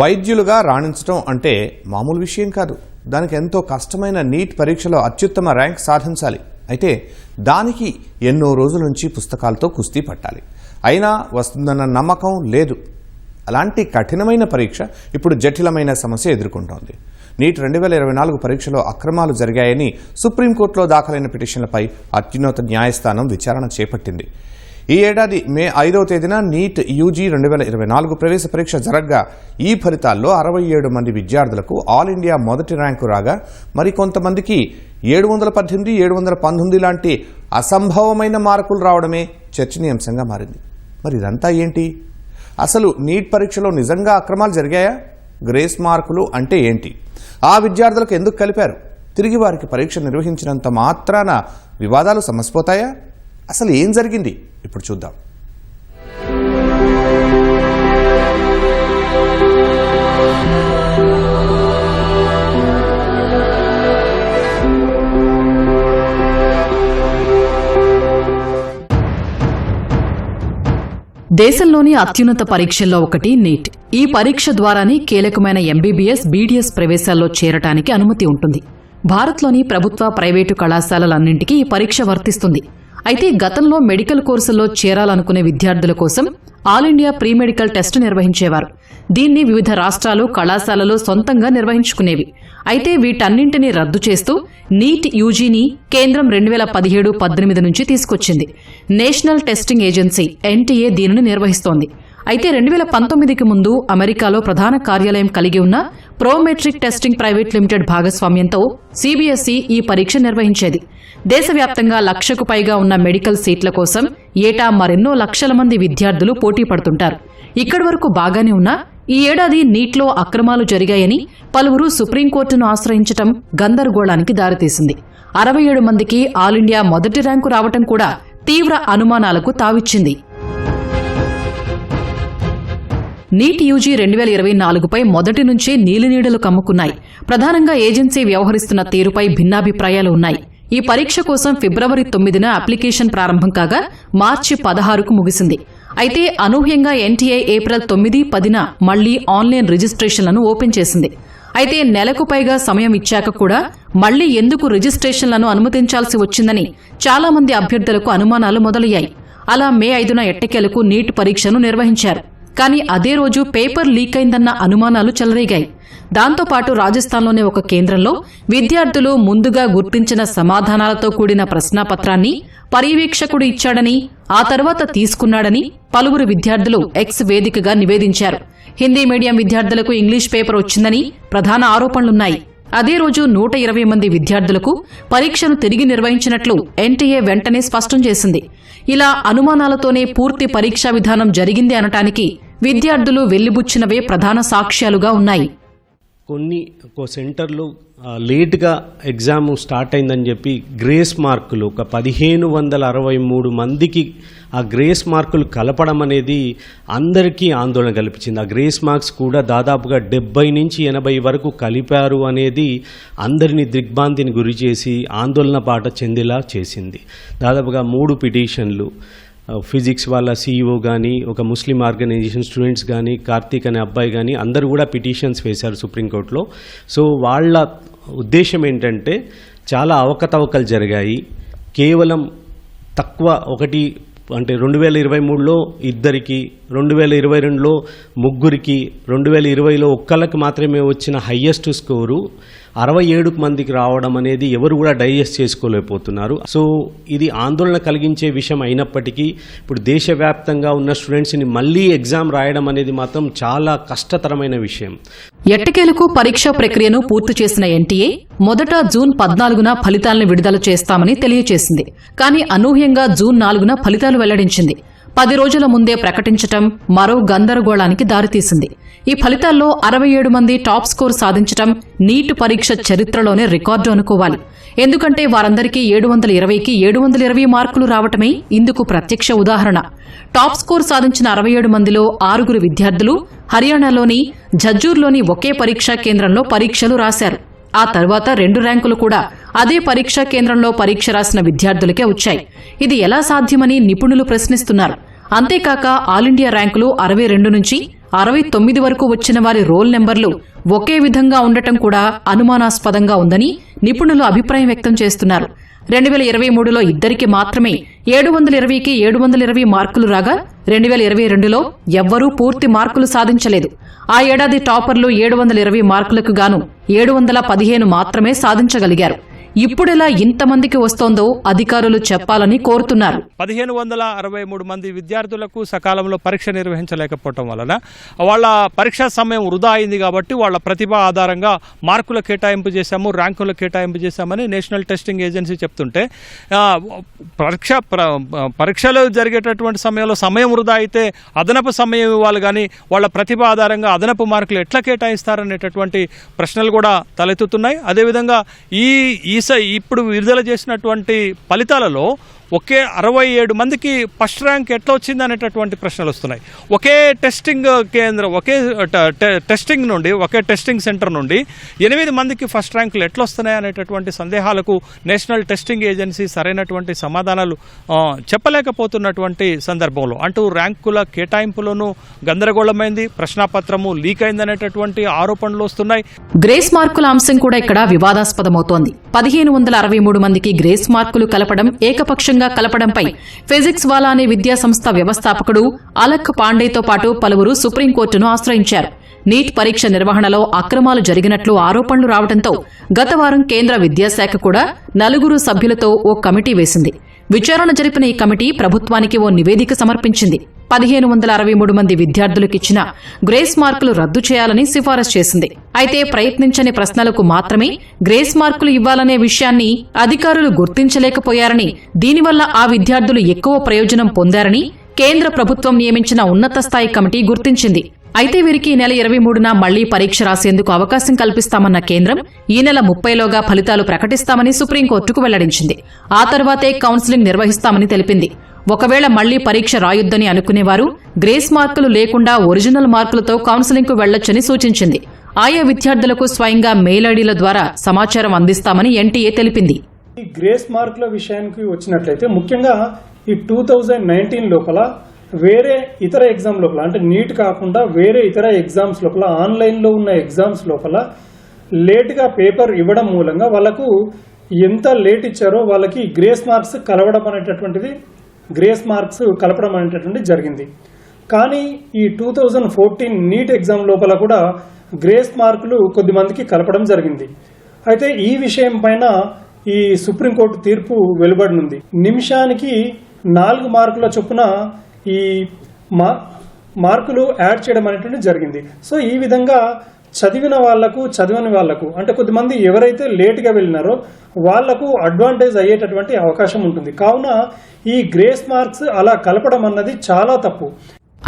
వైద్యులుగా రాణించడం అంటే మామూలు విషయం కాదు. దానికి ఎంతో కష్టమైన నీట్ పరీక్షలో అత్యుత్తమ ర్యాంక్ సాధించాలి. అయితే దానికి ఎన్నో రోజుల నుంచి పుస్తకాలతో కుస్తీ పట్టాలి. అయినా వస్తుందన్న నమ్మకం లేదు. అలాంటి కఠినమైన పరీక్ష ఇప్పుడు జటిలమైన సమస్య ఎదుర్కొంటోంది. నీట్ రెండు వేల ఇరవై నాలుగు పరీక్షలో అక్రమాలు జరిగాయని సుప్రీంకోర్టులో దాఖలైన పిటిషన్లపై అత్యున్నత న్యాయస్థానం విచారణ చేపట్టింది. ఈ ఏడాది మే ఐదవ తేదీన నీట్ యూజీ రెండు వేల ఇరవై నాలుగు ప్రవేశ పరీక్ష జరగ్గా. ఈ ఫలితాల్లో అరవై ఏడు మంది విద్యార్థులకు ఆల్ ఇండియా మొదటి ర్యాంకు రాగా మరికొంతమందికి ఏడు వందల పద్దెనిమిది ఏడు వందల పంతొమ్మిది లాంటి అసంభవమైన మార్కులు రావడమే చర్చనీయాంశంగా మారింది. మరి ఇదంతా ఏంటి? అసలు నీట్ పరీక్షలో నిజంగా అక్రమాలు జరిగాయా? గ్రేస్ మార్కులు అంటే ఏంటి? ఆ విద్యార్థులకు ఎందుకు కలిపారు? తిరిగి వారికి పరీక్ష నిర్వహించినంత మాత్రాన వివాదాలు సమసిపోతాయా? అసలు ఏం జరిగింది? ఇప్పుడు చూద్దాం. దేశంలోని అత్యున్నత పరీక్షల్లో ఒకటి నీట్. ఈ పరీక్ష ద్వారానే కీలకమైన ఎంబీబీఎస్ బీడీఎస్ ప్రవేశాల్లో చేరటానికి అనుమతి ఉంటుంది. భారత్లోని ప్రభుత్వ ప్రైవేటు కళాశాలలన్నింటికీ ఈ పరీక్ష వర్తిస్తుంది. అయితే గతంలో మెడికల్ కోర్సుల్లో చేరాలనుకునే విద్యార్థుల కోసం all India pre medical test నిర్వహించేవారు. దీన్ని వివిధ రాష్ట్రాలు కళాశాలలో సొంతంగా నిర్వహించుకునేవి. అయితే వీటన్నింటినీ రద్దు చేస్తూ నీట్ యూజీని కేంద్రం రెండు వేల పదిహేడు పద్దెనిమిది నుంచి తీసుకొచ్చింది. నేషనల్ టెస్టింగ్ ఏజెన్సీ ఎన్టీఏ దీనిని నిర్వహిస్తోంది. అయితే రెండు వేల పంతొమ్మిదికి ముందు అమెరికాలో ప్రధాన కార్యాలయం కలిగి ఉన్న ప్రోమెట్రిక్ టెస్టింగ్ ప్రైవేట్ లిమిటెడ్ భాగస్వామ్యంతో సీబీఎస్ఈ ఈ పరీక్ష నిర్వహించేది. దేశవ్యాప్తంగా లక్షకు పైగా ఉన్న మెడికల్ సీట్ల కోసం ఏటా మరెన్నో లక్షల మంది విద్యార్థులు పోటీ పడుతుంటారు. ఇక్కడి వరకు బాగానే ఉన్నా ఈ ఏడాది నీట్లో అక్రమాలు జరిగాయని పలువురు సుప్రీంకోర్టును ఆశ్రయించటం గందరగోళానికి దారితీసింది. అరవై ఏడు మందికి ఆల్ ఇండియా మొదటి ర్యాంకు రావటం కూడా తీవ్ర అనుమానాలకు తావిచ్చింది. నీట్ యూజీ రెండు వేల ఇరవై నాలుగుపై మొదటి నుంచే నీలినీడలు కమ్ముకున్నాయి. ప్రధానంగా ఏజెన్సీ వ్యవహరిస్తున్న తీరుపై భిన్నాభిప్రాయాలు ఉన్నాయి. ఈ పరీక్ష కోసం ఫిబ్రవరి తొమ్మిదిన అప్లికేషన్ ప్రారంభం కాగా మార్చి పదహారుకు ముగిసింది. అయితే అనూహ్యంగా ఎన్టీఏ ఏప్రిల్ తొమ్మిది పదిన మళ్ళీ ఆన్లైన్ రిజిస్ట్రేషన్లను ఓపెన్ చేసింది. అయితే నెలకు పైగా సమయం ఇచ్చాక కూడా మళ్ళీ ఎందుకు రిజిస్ట్రేషన్లను అనుమతించాల్సి వచ్చిందని చాలా మంది అభ్యర్థులకు అనుమానాలు మొదలయ్యాయి. అలా మే ఐదున ఎట్టకేలకు నీట్ పరీక్షను నిర్వహించారు. కానీ అదే రోజు పేపర్ లీక్ అయిందన్న అనుమానాలు చెలరేగాయి. దాంతోపాటు రాజస్థాన్లోని ఒక కేంద్రంలో విద్యార్థులు ముందుగా గుర్తించిన సమాధానాలతో కూడిన ప్రశ్నాపత్రాన్ని పర్యవేక్షకుడు ఇచ్చాడని ఆ తర్వాత తీసుకున్నాడని పలువురు విద్యార్థులు ఎక్స్ వేదికగా నివేదించారు. హిందీ మీడియం విద్యార్థులకు ఇంగ్లీష్ పేపర్ వచ్చిందని ప్రధాన ఆరోపణలున్నాయి. అదే రోజు నూట ఇరవై మంది విద్యార్థులకు పరీక్షను తిరిగి నిర్వహించినట్లు ఎన్టీఏ వెంటనే స్పష్టం చేసింది. ఇలా అనుమానాలతోనే పూర్తి పరీక్షా విధానం జరిగింది అనటానికి విద్యార్థులు వెళ్ళిబుచ్చినవే ప్రధాన సాక్ష్యాలుగా ఉన్నాయి. కొన్ని ఒక సెంటర్లో లేట్గా ఎగ్జామ్ స్టార్ట్ అయిందని చెప్పి గ్రేస్ మార్కులు ఒక పదిహేను వందల అరవై మూడు మందికి ఆ గ్రేస్ మార్కులు కలపడం అనేది అందరికీ ఆందోళన కల్పించింది. ఆ గ్రేస్ మార్క్స్ కూడా దాదాపుగా డెబ్బై నుంచి ఎనభై వరకు కలిపారు అనేది అందరినీ దిగ్భ్రాంతిని గురి చేసి ఆందోళన పాట చెందేలా చేసింది. దాదాపుగా మూడు పిటిషన్లు. ఫిజిక్స్ వాళ్ళ సీఈఓ కానీ ఒక ముస్లిం ఆర్గనైజేషన్ స్టూడెంట్స్ కానీ కార్తీక్ అనే అబ్బాయి కానీ అందరూ కూడా పిటిషన్స్ వేశారు సుప్రీంకోర్టులో. సో వాళ్ళ ఉద్దేశం ఏంటంటే చాలా అవకతవకలు జరిగాయి. కేవలం తక్కువ ఒకటి అంటే రెండు వేల ఇరవై మూడులో ఇద్దరికి రెండు వేల ఇరవై రెండులో ముగ్గురికి రెండు వేల ఇరవైలో ఒక్కళ్ళకి మాత్రమే వచ్చిన హయ్యెస్ట్ స్కోరు అరవై ఏడు మందికి రావడం అనేది ఎవరు కూడా డైజెస్ట్ చేసుకోలేకపోతున్నారు. సో ఇది ఆందోళన కలిగించే విషయం అయినప్పటికీ ఇప్పుడు దేశవ్యాప్తంగా ఉన్న స్టూడెంట్స్ని మళ్ళీ ఎగ్జామ్ రాయడం అనేది మాత్రం చాలా కష్టతరమైన విషయం. ఎట్టకేలకు పరీక్షా ప్రక్రియను పూర్తి చేసిన ఎన్టీఏ మొదట జూన్ పద్నాలుగున ఫలితాలను విడుదల చేస్తామని తెలియజేసింది కానీ అనూహ్యంగా జూన్ నాలుగున ఫలితాలు వెల్లడించింది. పది రోజుల ముందే ప్రకటించటం మరో గందరగోళానికి దారితీసింది. ఈ ఫలితాల్లో అరవై ఏడు మంది టాప్ స్కోర్ సాధించటం నీట్ పరీక్ష చరిత్రలోనే రికార్డు అనుకోవాలి. ఎందుకంటే వారందరికీ ఏడు వందల ఇరవైకి ఏడు వందల ఇరవై మార్కులు రావటమే ఇందుకు ప్రత్యక్ష ఉదాహరణ. టాప్ స్కోర్ సాధించిన అరవై ఏడు మందిలో ఆరుగురు విద్యార్థులు హర్యానాలోని ఝజ్జూర్లోని ఒకే పరీక్షా కేంద్రంలో పరీక్షలు రాశారు. ఆ తర్వాత రెండు ర్యాంకులు కూడా అదే పరీక్షా కేంద్రంలో పరీక్ష రాసిన విద్యార్థులకే వచ్చాయి. ఇది ఎలా సాధ్యమని నిపుణులు ప్రశ్నిస్తున్నారు. అంతేకాక ఆల్ ఇండియా ర్యాంకులు అరవై రెండు నుంచి అరవై తొమ్మిది వరకు వచ్చిన వారి రోల్ నెంబర్లు ఒకే విధంగా ఉండటం కూడా అనుమానాస్పదంగా ఉందని నిపుణులు అభిప్రాయం వ్యక్తం చేస్తున్నారు. రెండు వేల ఇరవై మూడులో ఇద్దరికి మాత్రమే ఏడు వందల ఇరవైకి ఏడు వందల ఇరవై మార్కులు రాగా రెండు వేల ఇరవై రెండులో ఎవ్వరూ పూర్తి మార్కులు సాధించలేదు. ఆ ఏడాది టాపర్లు ఏడు వందల ఇరవై మార్కులకు గాను ఏడు వందల పదిహేను మాత్రమే సాధించగలిగారు. ఇప్పుడెలా ఇంతమందికి వస్తోందో అధికారులు చెప్పాలని కోరుతున్నారు. పదిహేను వందల అరవై మూడు మంది విద్యార్థులకు సకాలంలో పరీక్ష నిర్వహించలేకపోవటం వలన వాళ్ళ పరీక్షా సమయం వృధా అయింది కాబట్టి వాళ్ళ ప్రతిభ ఆధారంగా మార్కుల కేటాయింపు చేశాము ర్యాంకుల కేటాయింపు చేశామని నేషనల్ టెస్టింగ్ ఏజెన్సీ చెప్తుంటే పరీక్ష పరీక్షలు జరిగేటటువంటి సమయంలో సమయం వృధా అయితే అదనపు సమయం ఇవ్వాలి కానీ వాళ్ళ ప్రతిభ ఆధారంగా అదనపు మార్కులు ఎట్లా కేటాయిస్తారనేటటువంటి ప్రశ్నలు కూడా తలెత్తుతున్నాయి. అదేవిధంగా ఈ ఈ స- ఇప్పుడు విడుదల చేసినటువంటి ఫలితాలలో ఒకే అరవై ఏడు మందికి ఫస్ట్ ర్యాంక్ ఎట్లా వచ్చింది అనేటటువంటి ప్రశ్నలు వస్తున్నాయి. ఒకే టెస్టింగ్ కేంద్రం ఒకే టెస్టింగ్ నుండి ఒకే టెస్టింగ్ సెంటర్ నుండి ఎనిమిది మందికి ఫస్ట్ ర్యాంకులు ఎట్లా వస్తున్నాయి అనేటటువంటి సందేహాలకు నేషనల్ టెస్టింగ్ ఏజెన్సీ సరైనటువంటి సమాధానాలు చెప్పలేకపోతున్నటువంటి సందర్భంలో అంటూ ర్యాంకుల కేటాయింపులోనూ గందరగోళమైంది ప్రశ్నాపత్రము లీక్ అయిందనేటటువంటి ఆరోపణలు వస్తున్నాయి. గ్రేస్ మార్కుల అంశం కూడా ఇక్కడ వివాదాస్పదమవుతోంది. పదిహేను వందల అరవై మూడు మందికి గ్రేస్ మార్కులు కలపడం ఏకపక్షంగా కలపడంపై ఫిజిక్స్ వాలా అనే విద్యా సంస్థ వ్యవస్థాపకుడు అలక్ పాండేతో పాటు పలువురు సుప్రీంకోర్టును ఆశ్రయించారు. నీట్ పరీక్ష నిర్వహణలో అక్రమాలు జరిగినట్లు ఆరోపణలు రావడంతో గత వారం కేంద్ర విద్యాశాఖ కూడా నలుగురు సభ్యులతో ఓ కమిటీ వేసింది. విచారణ జరిపిన ఈ కమిటీ ప్రభుత్వానికి ఓ నివేదిక సమర్పించింది. పదిహేను వందల అరవై మూడు మంది విద్యార్థులకిచ్చిన గ్రేస్ మార్కులు రద్దు చేయాలని సిఫారసు చేసింది. అయితే ప్రయత్నించని ప్రశ్నలకు మాత్రమే గ్రేస్ మార్కులు ఇవ్వాలనే విషయాన్ని అధికారులు గుర్తించలేకపోయారని దీనివల్ల ఆ విద్యార్థులు ఎక్కువ ప్రయోజనం పొందారని కేంద్ర ప్రభుత్వం నియమించిన ఉన్నత స్థాయి కమిటీ గుర్తించింది. అయితే వీరికి ఈ నెల ఇరవై మూడున మళ్ళీ పరీక్ష రాసేందుకు అవకాశం కల్పిస్తామన్న కేంద్రం ఈ నెల ముప్పైలోగా ఫలితాలు ప్రకటిస్తామని సుప్రీంకోర్టుకు వెల్లడించింది. ఆ తర్వాతే కౌన్సిలింగ్ నిర్వహిస్తామని తెలిపింది. ఒకవేళ మళ్ళీ పరీక్ష రాయొద్దని అనుకునేవారు గ్రేస్ మార్కులు లేకుండా ఒరిజినల్ మార్కులతో కౌన్సిలింగ్కు వెళ్ళొచ్చని సూచించింది. ఆయా విద్యార్థులకు స్వయంగా మెయిల్ ఐడీల ద్వారా సమాచారం అందిస్తామని ఎన్టీఏ తెలిపింది. ఈ గ్రేస్ మార్కుల విషయానికి వచ్చినట్లయితే ముఖ్యంగా ఈ టూ థౌజండ్ నైన్టీన్ లోపల వేరే ఇతర ఎగ్జామ్ లోపల అంటే నీట్ కాకుండా వేరే ఇతర ఎగ్జామ్స్ లోపల ఆన్లైన్లో ఉన్న ఎగ్జామ్స్ లోపల లేట్గా పేపర్ ఇవ్వడం మూలంగా వాళ్ళకు ఎంత లేట్ ఇచ్చారో వాళ్ళకి గ్రేస్ మార్క్స్ కలవడం అనేటటువంటిది గ్రేస్ మార్క్స్ కలపడం అనేటటువంటి జరిగింది. కానీ ఈ two thousand fourteen NEET exam లోపల కూడా గ్రేస్ మార్కులు కొద్దిమందికి కలపడం జరిగింది. అయితే ఈ విషయం పైన ఈ సుప్రీంకోర్టు తీర్పు వెలువడనుంది. నిమిషానికి నాలుగు మార్కుల చొప్పున ఈ మా మార్కులు యాడ్ చేయడం అనేటువంటి జరిగింది. సో ఈ విధంగా చదివిన వాళ్ళకు చదివని వాళ్ళకు అంటే కొద్దిమంది ఎవరైతే లేట్గా వెళ్ళినారో వాళ్ళకు అడ్వాంటేజ్ అయ్యేటటువంటి అవకాశం ఉంటుంది. కావున ఈ గ్రేస్ మార్క్స్ అలా కలపడం అన్నది చాలా తప్పు.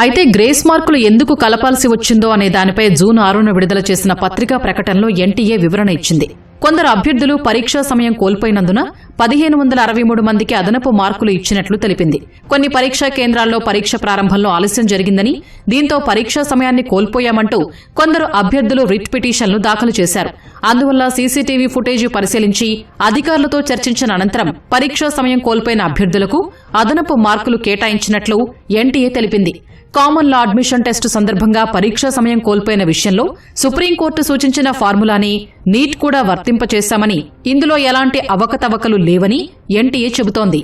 అయితే గ్రేస్ మార్కులు ఎందుకు కలపాల్సి వచ్చిందో అనే దానిపై జూన్ ఆరున విడుదల చేసిన పత్రికా ప్రకటనలో ఎన్టీఏ వివరణ ఇచ్చింది. కొందరు అభ్యర్థులు పరీక్షా సమయం కోల్పోయినందున పదిహేను వందల అరవై మూడు మందికి అదనపు మార్కులు ఇచ్చినట్లు తెలిపింది. కొన్ని పరీక్షా కేంద్రాల్లో పరీక్ష ప్రారంభంలో ఆలస్యం జరిగిందని దీంతో పరీక్షా సమయాన్ని కోల్పోయామంటూ కొందరు అభ్యర్థులు రిట్ పిటిషన్లు దాఖలు చేశారు. అందువల్ల సీసీటీవీ ఫుటేజీ పరిశీలించి అధికారులతో చర్చించిన అనంతరం పరీక్షా సమయం కోల్పోయిన అభ్యర్థులకు అదనపు మార్కులు కేటాయించినట్లు ఎన్టీఏ తెలిపింది. కామన్ లా అడ్మిషన్ టెస్టు సందర్భంగా పరీక్షా సమయం కోల్పోయిన విషయంలో సుప్రీంకోర్టు సూచించిన ఫార్ములాని నీట్ కూడా వర్తింపచేశామని ఇందులో ఎలాంటి అవకతవకలు లేవని ఎన్టీఏ చెబుతోంది.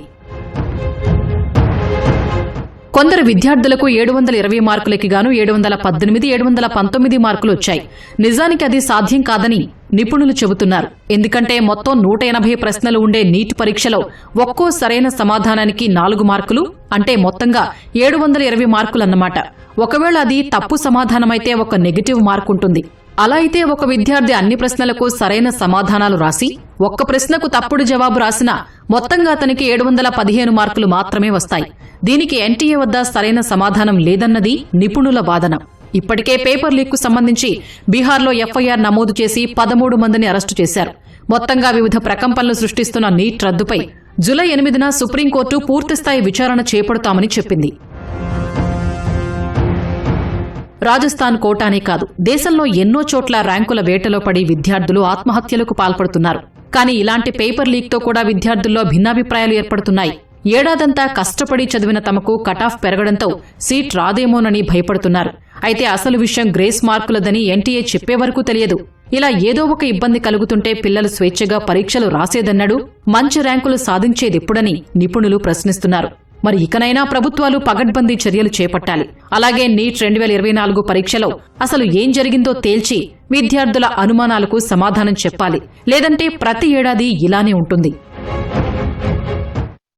కొందరు విద్యార్థులకు ఏడు వందల ఇరవై మార్కులకి గాను ఏడు వందల పద్దెనిమిది ఏడు వందల పంతొమ్మిది మార్కులు వచ్చాయి. నిజానికి అది సాధ్యం కాదని నిపుణులు చెబుతున్నారు. ఎందుకంటే మొత్తం నూట ఎనభై ప్రశ్నలు ఉండే నీట్ పరీక్షలో ఒక్కో సరైన సమాధానానికి నాలుగు మార్కులు అంటే మొత్తంగా ఏడు వందల ఇరవై మార్కులన్నమాట. ఒకవేళ అది తప్పు సమాధానమైతే ఒక నెగటివ్ మార్క్ ఉంటుంది అలా అయితే ఒక విద్యార్థి అన్ని ప్రశ్నలకు సరైన సమాధానాలు రాసి ఒక్క ప్రశ్నకు తప్పుడు జవాబు రాసినా మొత్తంగా అతనికి ఏడు వందల పదిహేను మార్కులు మాత్రమే వస్తాయి. దీనికి ఎన్టీఏ వద్ద సరైన సమాధానం లేదన్నది నిపుణుల వాదన. ఇప్పటికే పేపర్ లీక్కు సంబంధించి బీహార్లో ఎఫ్ఐఆర్ నమోదు చేసి పదమూడు మందిని అరెస్టు చేశారు. మొత్తంగా వివిధ ప్రకంపనలు సృష్టిస్తున్న నీట్ రద్దుపై జులై ఎనిమిదిన సుప్రీంకోర్టు పూర్తిస్థాయి విచారణ చేపడతామని చెప్పింది. రాజస్థాన్ కోటానే కాదు దేశంలో ఎన్నో చోట్ల ర్యాంకుల వేటలో పడి విద్యార్థులు ఆత్మహత్యలకు పాల్పడుతున్నారు. కానీ ఇలాంటి పేపర్ లీక్తో కూడా విద్యార్థుల్లో భిన్నాభిప్రాయాలు ఏర్పడుతున్నాయి. ఏడాదంతా కష్టపడి చదివిన తమకు కటాఫ్ పెరగడంతో సీట్ రాదేమోనని భయపడుతున్నారు. అయితే అసలు విషయం గ్రేస్ మార్కులదని ఎన్టీఏ చెప్పే వరకు తెలియదు. ఇలా ఏదో ఒక ఇబ్బంది కలుగుతుంటే పిల్లలు స్వేచ్ఛగా పరీక్షలు రాసేదన్నాడు మంచి ర్యాంకులు సాధించేదెప్పుడని నిపుణులు ప్రశ్నిస్తున్నారు. మరి ఇకనైనా ప్రభుత్వాలు పగడ్బందీ చర్యలు చేపట్టాలి. అలాగే నీట్ రెండు వేల ఇరవై నాలుగు పరీక్షలో అసలు ఏం జరిగిందో తేల్చి విద్యార్థుల అనుమానాలకు సమాధానం చెప్పాలి. లేదంటే ప్రతి ఏడాది ఇలానే ఉంటుంది.